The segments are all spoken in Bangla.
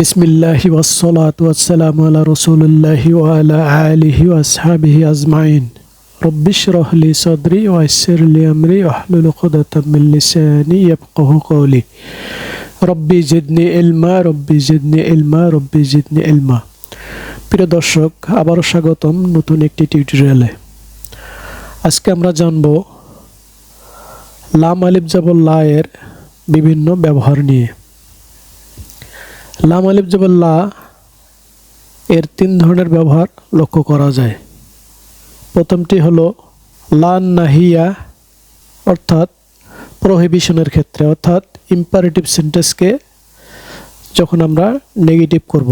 বিসমিল্লাহি ওয়াসসালাতু ওয়াসসালামু আলা রাসূলিল্লাহি ওয়া আলা আলিহি ওয়া আসহাবিহি আজমাইন। রব্বি ইশরাহ লি সাদরি ওয়া ইয়াসসির লি আমরি ওয়াহলুল উকদাতাম মিন লিসানি ইয়াফকাহু কওলি রব্বি জিদনি ইলমা, রব্বি জিদনি ইলমা, রব্বি জিদনি ইলমা। প্রিয় দর্শক আবারও স্বাগতম নতুন একটি টিউটোরিয়ালে। আজকে আমরা জানব লাম আলিফ জাবল লা এর বিভিন্ন ব্যবহার নিয়ে। লাম আলিফ লা এর তিন ধরনের ব্যবহার লক্ষ্য করা যায়। প্রথমটি হলো লান নাহিয়া, অর্থাৎ প্রহিবিশনের ক্ষেত্রে, অর্থাৎ ইম্পারেটিভ সেন্টেন্সকে যখন আমরা নেগেটিভ করব,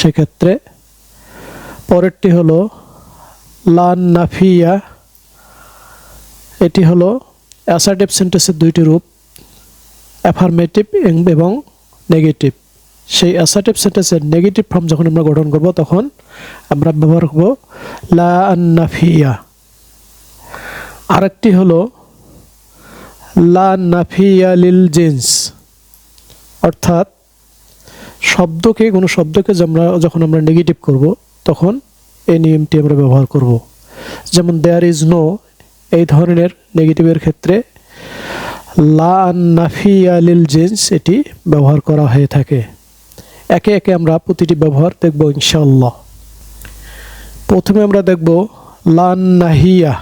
সেক্ষেত্রে পরেরটি হলো লান নাফিয়া, এটি হলো অ্যাসার্টিভ সেন্টেন্সের দুইটি রূপ অ্যাফার্মেটিভ এবং নেগেটিভ সেই অ্যাসার্টিভ সেন্টেন্সের নেগেটিভ ফর্ম যখন আমরা গঠন করব, তখন আমরা ব্যবহার করব, লা আরেকটি হলো, লা লিল জিন্স। অর্থাৎ শব্দকে, কোনো শব্দকে আমরা, যখন আমরা নেগেটিভ করব, তখন এই নিয়মটি আমরা ব্যবহার করব। যেমন দেয়ার ইজ নো এই ধরনের নেগেটিভের ক্ষেত্রে, লা লিল জিন্স, এটি ব্যবহার করা হয়ে থাকে। একে একে আমরা প্রতিটি ব্যবহার দেখব ইনশাল্লাহ প্রথমে আমরা দেখব লান নাহিয়া,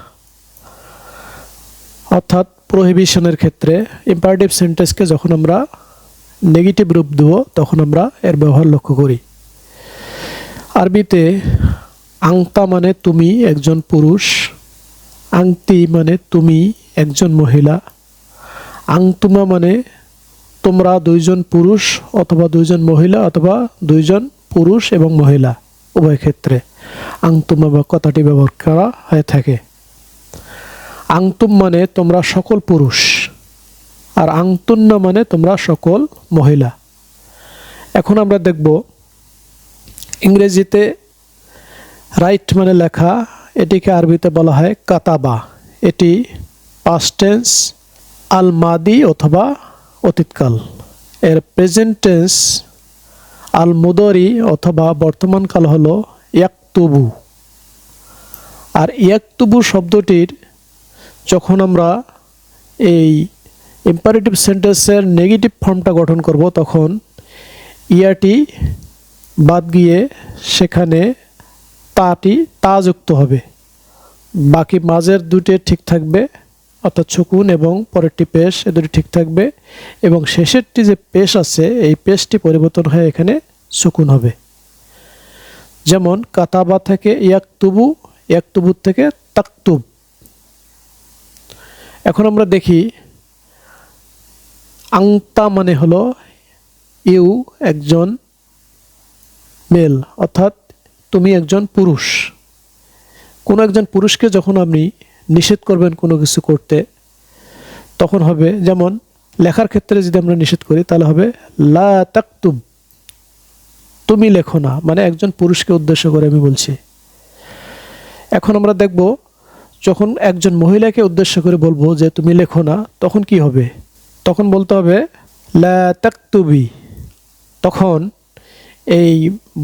অর্থাৎ প্রহিবিশনের ক্ষেত্রে ইম্পারেটিভ সেন্টেন্সকে যখন আমরা নেগেটিভ রূপ দেব, তখন আমরা এর ব্যবহার লক্ষ্য করি। আরবিতে আংতা মানে তুমি একজন পুরুষ, আংতি মানে তুমি একজন মহিলা, আংতুমা মানে তোমরা দুইজন পুরুষ অথবা দুইজন মহিলা অথবা দুইজন পুরুষ এবং মহিলা, উভয় ক্ষেত্রে। আংতুমা বা কথাটি ব্যবহার করা হয়ে থাকে। আংতুম মানে তোমরা সকল পুরুষ আর আংতুন্না মানে তোমরা সকল মহিলা। এখন আমরা দেখব ইংরেজিতে রাইট মানে লেখা, এটিকে আরবিতে বলা হয় কাতাবা। এটি পাস্ট টেন্স আল মাদি অথবা অতীতকাল। এর প্রেজেন্ট টেন্স আল মুদরি অথবা বর্তমানকাল হলো ইয়াকতুবু। আর ইয়াকতুবু শব্দটির যখন আমরা এই ইম্পারেটিভ সেন্টেন্সের নেগেটিভ ফর্মটা গঠন করব, তখন ইয়াটি বাদ গিয়ে সেখানে তাটি তা যুক্ত হবে। বাকি মাঝের দুটি ঠিক থাকবে। অর্থাৎ ছকুন এবং পরেরটি পেশ, এ দুটি ঠিক থাকবে। এবং শেষেরটি যে পেশ আছে, এই পেশটি পরিবর্তন হয়ে এখানে সুকুন হবে। যেমন, কাতাবা থেকে ইয়াকতুবু, ইয়াকতুবুর থেকে তাকতুব। এখন আমরা দেখি, আংতা মানে হলো ইউ, একজন মেল, অর্থাৎ তুমি একজন পুরুষ। কোনো একজন পুরুষকে যখন আপনি নিষেধ করবেন কোনো কিছু করতে, তখন হবে যেমন লেখার ক্ষেত্রে যদি আমরা নিষেধ করি, তাহলে হবে লা তাকতুব, তুমি লেখো না মানে একজন পুরুষকে উদ্দেশ্য করে আমি বলছি। এখন আমরা দেখব যখন একজন মহিলাকে উদ্দেশ্য করে বলব যে তুমি লেখো না, তখন কি হবে? তখন বলতে হবে লা তাকতুবি। তখন এই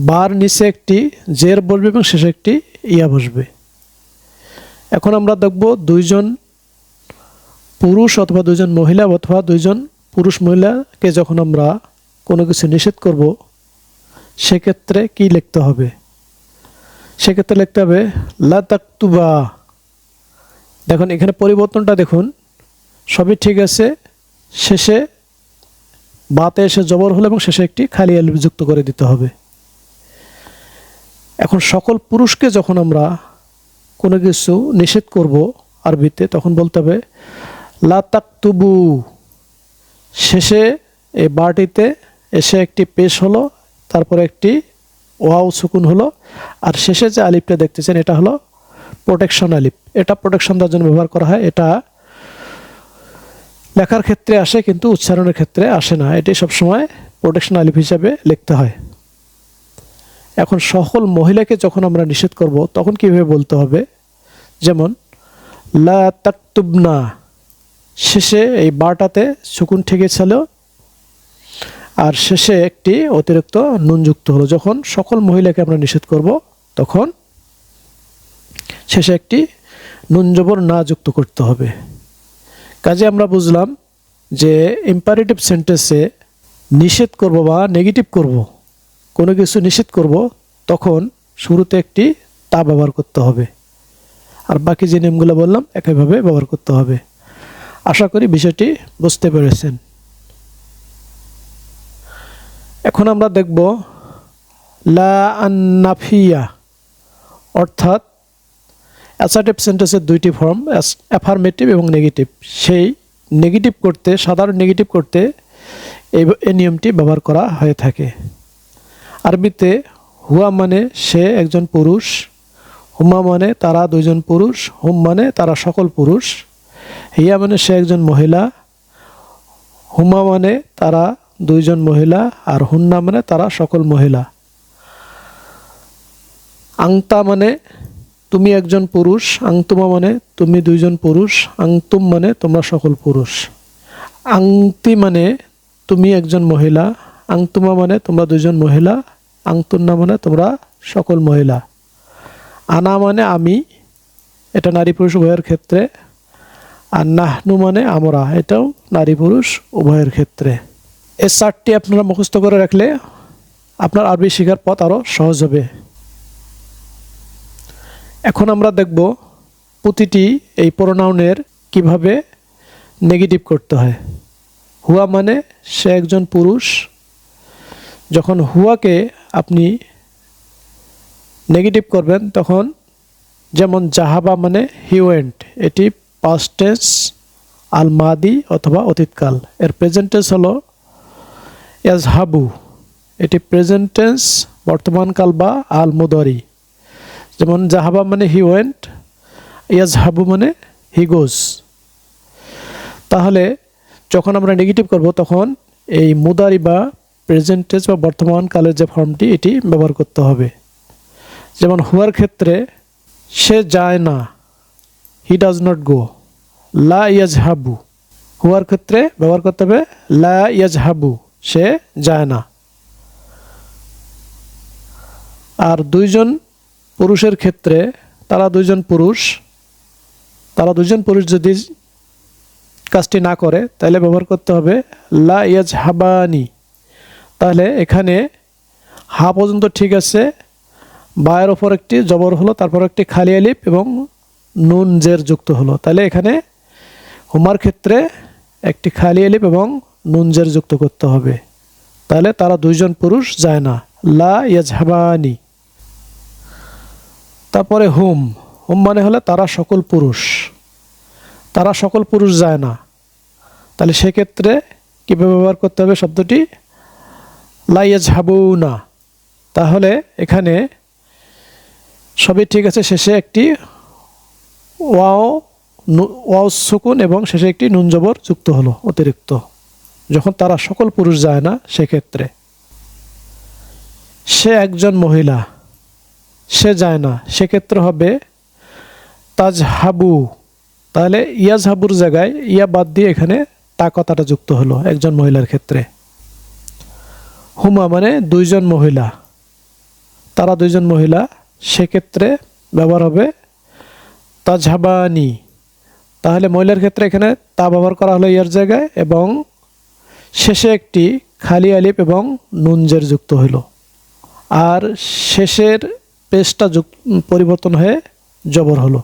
বার নিচে একটি, জের বসবে এবং শেষে একটি ইয়া বসবে। এখন আমরা দেখব দুইজন পুরুষ অথবা দুইজন মহিলা অথবা দুইজন পুরুষ মহিলাকে যখন আমরা কোনো কিছু নিষেধ করব, সেক্ষেত্রে কি লিখতে হবে? সেক্ষেত্রে লিখতে হবে লাতাক্তুবা দেখুন, এখানে পরিবর্তনটা দেখুন। সবই ঠিক আছে। শেষে বাতে এসে জবর হলো এবং শেষে একটি খালি আলিফ যুক্ত করে দিতে হবে। এখন সকল পুরুষকে যখন আমরা কোনো কিছু নিষেধ করব আরবিতে, তখন বলতে হবে, লা তাকতুবু। শেষে এই বাটিতে এসে একটি পেশ হলো, তারপরে একটি ওয়াও সুকুন হলো, আর শেষে যে আলিফটা দেখতেছেন, এটা হলো প্রোটেকশন আলিফ। এটা প্রোটেকশন দেওয়ার জন্য ব্যবহার করা হয়, এটা লেখার ক্ষেত্রে আসে কিন্তু উচ্চারণের ক্ষেত্রে আসে না, এটি সবসময় প্রোটেকশন আলিপ হিসাবে লিখতে হয়। এখন সকল মহিলাকে যখন আমরা নিষেধ করব, তখন কীভাবে বলতে হবে? যেমন, লা তাকতুবনা, শেষে এই বাটাতে সুকুন ঠেকেছিল। আর শেষে একটি অতিরিক্ত নুন যুক্ত হলো। যখন সকল মহিলাকে আমরা নিষেধ করব, তখন শেষে একটি নুন জবর না যুক্ত করতে হবে। কাজে আমরা বুঝলাম যে ইম্পারেটিভ সেন্টেন্সে নিষেধ করব বা নেগেটিভ করব, কোনো কিছু নিষেধ করব, তখন শুরুতে একটি তা ব্যবহার করতে হবে। আর বাকি যে নিয়মগুলো বললাম, একইভাবে ব্যবহার করতে হবে। আশা করি বিষয়টি বুঝতে পেরেছেন। এখন আমরা দেখব লা অর্থাৎ অ্যাসার্টিভ সেন্টেন্সের দুইটি ফর্ম অ্যাফার্মেটিভ এবং নেগেটিভ সেই নেগেটিভ করতে, সাধারণ নেগেটিভ করতে এই নিয়মটি ব্যবহার করা হয়ে থাকে। আরবিতে হুয়া মানে সে একজন পুরুষ হুমা মানে তারা দুইজন পুরুষ, হুম মানে তারা সকল পুরুষ। হিয়া মানে সে একজন মহিলা হুমা মানে তারা দুইজন মহিলা, আর হুন্না মানে তারা সকল মহিলা। আংতা মানে তুমি একজন পুরুষ, আংতুমা মানে তুমি দুইজন পুরুষ, আংতুম মানে তোমরা সকল পুরুষ। আংতি মানে তুমি একজন মহিলা, আংতুমা মানে তোমরা দুইজন মহিলা, আংতুন্না মানে তোমরা সকল মহিলা। আনা মানে আমি, এটা নারী পুরুষ উভয়ের ক্ষেত্রে। আর নাহনু মানে আমরা, এটাও নারী পুরুষ উভয়ের ক্ষেত্রে। এই চারটি আপনারা মুখস্থ করে রাখলে আপনার আরবি শেখার পথ আরও সহজ হবে। এখন আমরা দেখব প্রতিটি এই প্রোনাউনের কীভাবে নেগেটিভ করতে হয়। হুয়া মানে সে একজন পুরুষ। যখন হুয়াকে আপনি নেগেটিভ করবেন, তখন যেমন জাহাবা মানে হিওয়েন্ট এটি পাস্ট টেন্স আল মাদি অথবা অতীতকাল। এর প্রেজেন্ট টেন্স হলো হাবু এটি প্রেজেন্ট টেন্স বর্তমানকাল বা আল মুদরি যেমন জাহাবা মানে হি ওয়েন্ট হাবু মানে হি গোজ তাহলে যখন আমরা নেগেটিভ করব, তখন এই মুদারি বা প্রেজেন্ট টেন্স বা বর্তমান কালের যে ফর্মটি এটি ব্যবহার করতে হবে। যেমন হুয়ার ক্ষেত্রে সে যায় না হি ডাজ নট গো লা ইয়াজ হাবু হুয়ার ক্ষেত্রে ব্যবহার করতে হবে, লা ইয়াজ হাবু সে যায় না। আর দুইজন পুরুষের ক্ষেত্রে, তারা দুইজন পুরুষ, তারা দুইজন পুরুষ যদি কাজটি না করে, তাহলে ব্যবহার করতে হবে, লা ইয়াজ হাবানি তাহলে এখানে হা পর্যন্ত ঠিক আছে বায়ের ওপর একটি জবর হলো, তারপর একটি খালি আলিপ এবং নুন জের যুক্ত হলো। তাহলে এখানে হুমার ক্ষেত্রে একটি খালি আলিপ এবং নুন জের যুক্ত করতে হবে। তাহলে তারা দুইজন পুরুষ, যায় না। লা ইয়াজহাবানি। তারপরে হুম। হুম মানে হলে তারা সকল পুরুষ। তারা সকল পুরুষ, যায় না। তাহলে সেক্ষেত্রে কীভাবে ব্যবহার করতে হবে শব্দটি? লাইয়া ঝাবু না তাহলে এখানে সবই ঠিক আছে, শেষে একটি ওয়াও ওয়াও সুকুন এবং শেষে একটি নুন জবর যুক্ত হলো, অতিরিক্ত। যখন তারা সকল পুরুষ যায় না, সেক্ষেত্রে। সে একজন মহিলা, সে যায় না, সেক্ষেত্রে হবে তাজহাবু। তাহলে ইয়াজহাবুর জায়গায় ইয়া বাদ দিয়ে এখানে তা কথাটা যুক্ত হলো একজন মহিলার ক্ষেত্রে। হুমা মানে দুইজন মহিলা। তারা দুইজন মহিলা সেক্ষেত্রে ব্যবহার হবে তাজহাবানি। তাহলে মহিলার ক্ষেত্রে এখানে তা ব্যবহার করা হলো ইয়ার জায়গায় এবং শেষে একটি খালি আলিপ এবং নুনজের যুক্ত হলো আর শেষের পেজটা পরিবর্তন হয়ে জবর হলো।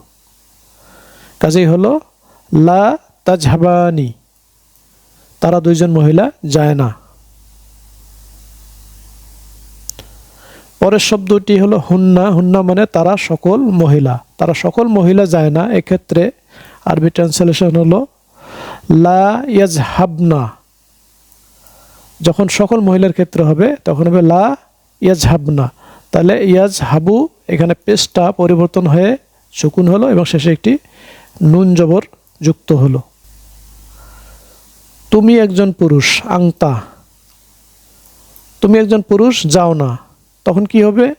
কাজেই হলো লা তাজহাবানি। তারা দুইজন মহিলা যায় না। পরের শব্দটি হলো হুন্না। হুন্না মানে তারা সকল মহিলা। তারা সকল মহিলা যায় না। এক্ষেত্রে আরবি ট্রান্সলেশন হলো, লা ইয়াজ হাবনা যখন সকল মহিলার ক্ষেত্রে হবে, তখন হবে লা ইয়াজ হাবনা তাহলে ইয়াজ হাবু এখানে পেস্টটা পরিবর্তন হয়ে সুকুন হলো এবং শেষে একটি নুন জবর যুক্ত হলো। তুমি একজন পুরুষ, আংতা। তুমি একজন পুরুষ, যাও না। তখন কি হবে?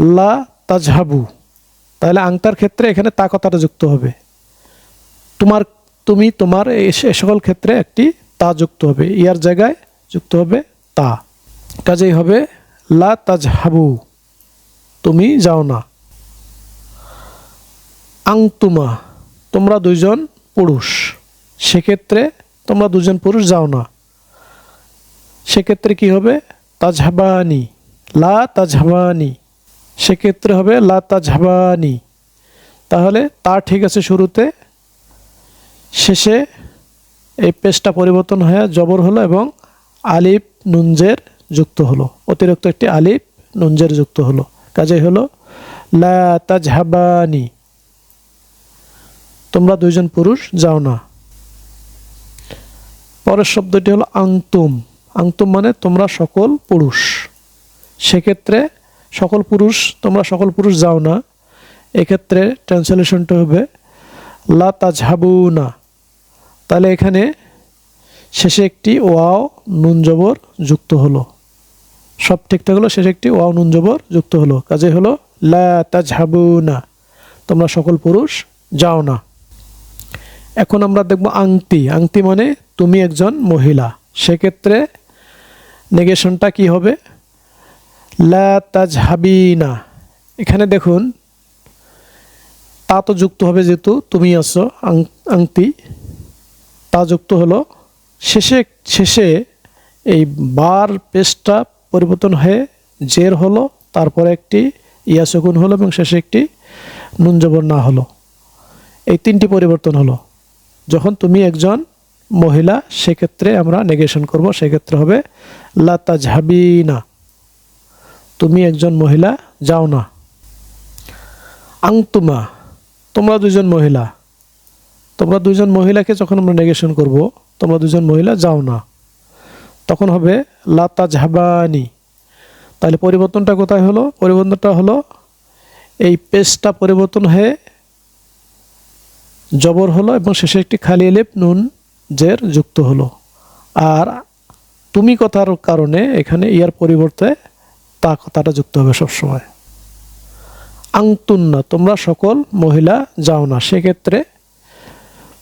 লা তাজহাবু। তাহলে আংতার ক্ষেত্রে এখানে তা কথাটা যুক্ত হবে। তোমার, তুমি, তোমার সে- সকল ক্ষেত্রে একটি তা যুক্ত হবে। ইয়ার জায়গায় যুক্ত হবে তা। কাজেই হবে লা তাজহাবু। তুমি যাও না। আংতুমা, তোমরা দুইজন পুরুষ। সেক্ষেত্রে তোমরা দুজন পুরুষ যাও না। সেক্ষেত্রে কি হবে? তাজহাবানি। লা তাজহাবানি। সেক্ষেত্রে হবে লা তাজহাবানি। তাহলে তা ঠিক আছে শুরুতে। শেষে এই পেজটা পরিবর্তন হয়ে জবর হলো এবং আলিফ নুনজের যুক্ত হলো। অতিরিক্ত একটি আলিফ নুনজের যুক্ত হলো। কাজে হলো লা তাজহাবানি। তোমরা দুইজন পুরুষ, যাও না। পরের শব্দটি হলো আংতুম। আংতুম মানে তোমরা সকল পুরুষ। সেক্ষেত্রে সকল পুরুষ, তোমরা সকল পুরুষ যাও না। এক্ষেত্রে ট্রান্সলেশনটা হবে, লা তাজহাবু না তাহলে এখানে শেষে একটি ওয়াও নুন জবর যুক্ত হলো। সব ঠিকঠাক হলো শেষে একটি ওয়াও নুন জবর যুক্ত হলো। কাজে হলো, লা তাজহাবু না তোমরা সকল পুরুষ যাও না। এখন আমরা দেখব আংটি। আংটি মানে তুমি একজন মহিলা। সেক্ষেত্রে নেগেশনটা কি হবে? লা এখানে দেখুন, তা তো যুক্ত হবে যেহেতু তুমি আছো আংটি। তা যুক্ত হলো, শেষে শেষে এই বার পেজটা পরিবর্তন হয়ে জের হলো, তারপরে একটি ইয়াসকুন হলো এবং শেষে একটি নুন জবর না হলো। এই তিনটি পরিবর্তন হলো। যখন তুমি একজন মহিলা, সেক্ষেত্রে আমরা নেগেশন করব, সেক্ষেত্রে হবে লাতা ঝাবিনা তুমি একজন মহিলা, যাও না। আংতুমা, তোমরা দুজন মহিলা। তোমরা দুজন মহিলাকে যখন আমরা নেগেশন করব, তোমরা দুজন মহিলা, যাও না। তখন হবে লাতা ঝাবানি তাহলে পরিবর্তনটা কোথায় হলো? পরিবর্তনটা হলো, এই পেজটা পরিবর্তন হয়ে জবর হলো এবং শেষে একটি খালি এলিপ নুন, জের যুক্ত হলো। আর তুমি কথার কারণে এখানে ইয়ার পরিবর্তে তা কথাটা যুক্ত হবে সবসময়। আংতুন্না, তোমরা সকল মহিলা যাও না। সেক্ষেত্রে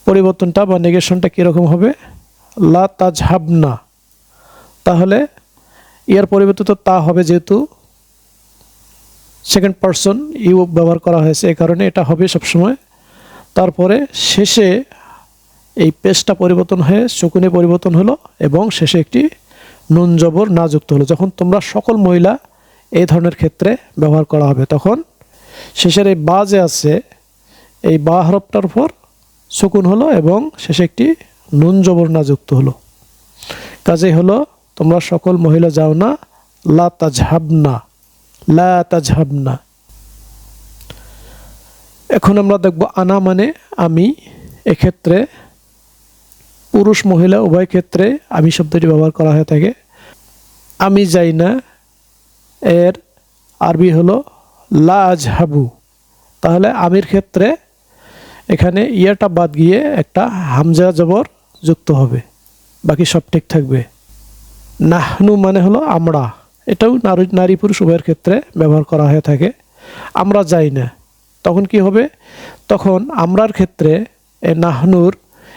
পরিবর্তনটা বা নেগেশনটা কীরকম হবে? লা তাজহাবনা। তাহলে ইয়ার পরিবর্তে তো হবে যেহেতু সেকেন্ড পারসন ইউ ব্যবহার করা হয়েছে এই কারণে এটা হবে সবসময়। তারপরে শেষে এই পেজটা পরিবর্তন হয়ে শকুনে পরিবর্তন হলো এবং শেষে একটি নুন জবর না যুক্ত হলো। যখন তোমরা সকল মহিলা এই ধরনের ক্ষেত্রে ব্যবহার করা হবে। তখন শেষের এই বা যে আছে, এই বা হরফটার উপর শকুন হলো এবং শেষে একটি নুন জবর না যুক্ত হলো। কাজেই হলো, তোমরা সকল মহিলা যাও না, লা তাজহাবনা লা তাজহাবনা। এখন আমরা দেখব আনা মানে আমি, এক্ষেত্রে পুরুষ মহিলা উভয় ক্ষেত্রে আমি শব্দটি ব্যবহার করা হয়ে থাকে। আমি যাই না এর আরবি হলো লা আজহাবু। তাহলে আমির ক্ষেত্রে এখানে ইয়াটা বাদ গিয়ে একটা হামজা জবর যুক্ত হবে। বাকি সব ঠিক থাকবে। নাহনু মানে হলো আমরা। এটাও নারী নারী পুরুষ উভয়ের ক্ষেত্রে ব্যবহার করা হয়ে থাকে। আমরা যাই না। তখন কি হবে? তখন আমরার ক্ষেত্রে এ নাহনুর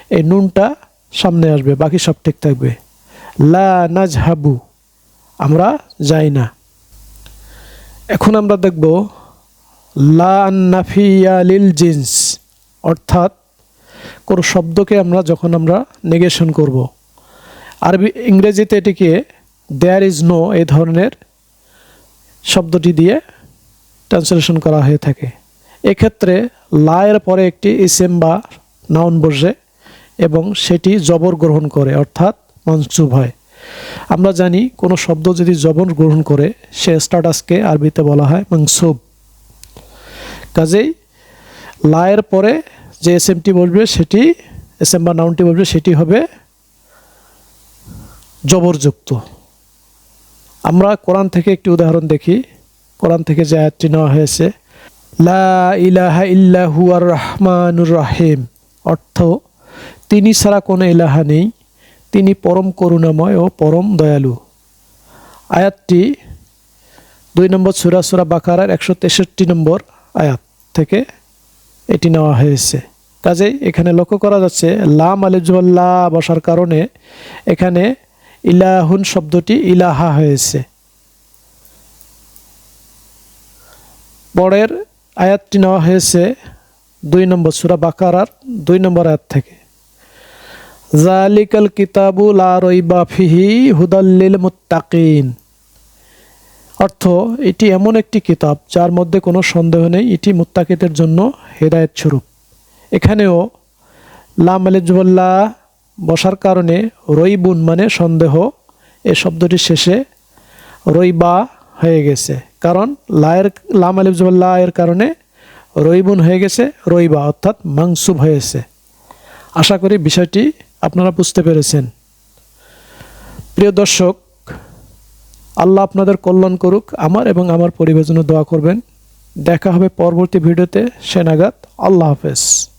এই নুনটা সামনে আসবে। বাকি সব ঠিক থাকবে। লা নাজহাবু। আমরা যাই না। এখন আমরা দেখব লিল জিন্স, অর্থাৎ কোনো শব্দকে আমরা যখন আমরা নেগেশন করব। আরবি, ইংরেজিতে এটিকে দেয়ার ইজ নো এই ধরনের শব্দটি দিয়ে ট্রান্সলেশন করা হয়ে থাকে। এক্ষেত্রে লায়ের পরে একটি ইসেম বা নাউন বসে এবং সেটি জবর গ্রহণ করে, অর্থাৎ মনসুব হয়। আমরা জানি কোনো শব্দ যদি জবর গ্রহণ করে, সে স্টাটাসকে আরবিতে বলা হয় মনসুব। কাজেই লায়ের পরে যে এসএমটি বসবে সেটি এসএম বা নাউনটি বসবে সেটি হবে জবরযুক্ত। আমরা কোরআন থেকে একটি উদাহরণ দেখি। কোরআন থেকে যে আয়াতটি নেওয়া হয়েছে, লা ইলাহা ইল্লাহু আর রহমানুর রাহিম অর্থ, তিনি ছাড়া কোনো ইলাহা নেই। তিনি পরম করুণাময় ও পরম দয়ালু। আয়াতটি দুই নম্বর সুরা সুরা বাকারার একশো তেষট্টি নম্বর আয়াত থেকে এটি নেওয়া হয়েছে। কাজেই এখানে লক্ষ্য করা যাচ্ছে, লাম আলিজুল্লাহ বসার কারণে এখানে ইলাহুন শব্দটি ইলাহা হয়েছে। পরের আয়াতটি নেওয়া হয়েছে দুই নম্বর সুরা বাকারার দুই নম্বর আয়াত থেকে। জালিকাল কিতাবু লা রইবা ফিহি হুদাল্লিল মুত্তাকিন। অর্থ, এটি এমন একটি কিতাব যার মধ্যে কোনো সন্দেহ নেই, এটি মুত্তাকিদের জন্য হেদায়েত স্বরূপ। এখানেও লাম আলিজুল্লাহ বসার কারণে রইবুন মানে সন্দেহ, এ শব্দটির শেষে রইবা হয়ে গেছে। কারণ লায়ের লাম আলিজুল্লাহ এর কারণে রইবুন হয়ে গেছে রইবা অর্থাৎ মাংসুব হয়েছে। আশা করি বিষয়টি আপনারা বুঝতে পেরেছেন। প্রিয় দর্শক, আল্লাহ আপনাদের কল্যাণ করুক, আমার এবং আমার পরিবেশনে দোয়া করবেন। দেখা হবে পরবর্তী ভিডিওতে। সেনাগাত আল্লাহ হাফেজ।